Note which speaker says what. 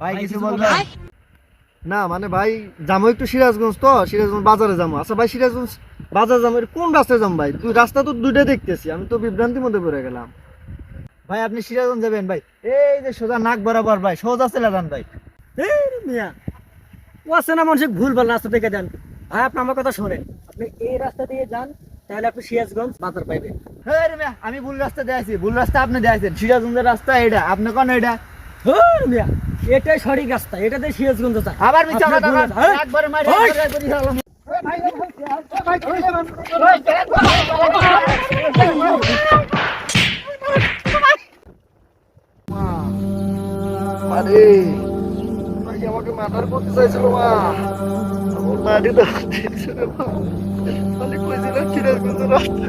Speaker 1: ভাই কিছু বলবেন? না মানে ভাই যাব একটু সিরাজগঞ্জ তো সিরাজগঞ্জ বাজারে যাব আচ্ছা ভাই সিরাজগঞ্জ বাজার যাব কোন রাস্তায় যাব ভাই? তুই রাস্তা তো দুইটা দেখতেছি আমি তো বিভ্রান্তির মধ্যে পড়ে গেলাম। ভাই আপনি সিরাজগঞ্জ যাবেন ভাই। এই যে সোজা নাক বরাবর ভাই সোজা চলে যান ভাই।
Speaker 2: মিয়া ও আছে না মানুষ ভুল ভালো রাস্তা থেকে যান? ভাই আপনি আমার কথা শোনেন। আপনি এই রাস্তা দিয়ে যান তাহলে আপনি সিরাজগঞ্জ বাজার পাইবেন।
Speaker 1: হ্যাঁ মিয়া, আমি ভুল রাস্তা দিয়েছি ভুল রাস্তা আপনি দিয়েছেন সিরাজগঞ্জের রাস্তা এটা আপনি কোন এটা?
Speaker 2: হ্যাঁ মিয়া এটাই সঠিক রাস্তা এটাতে সিরাজগঞ্জ যায়।
Speaker 1: আবার মিছা
Speaker 2: আপনি
Speaker 1: কথা একবারে মারি, একবারে হারালাম। আরে ভাই আমাকে মাথার করতে চাইছিল মা। আমার মাটি তো মা। কইছিল রাস্তা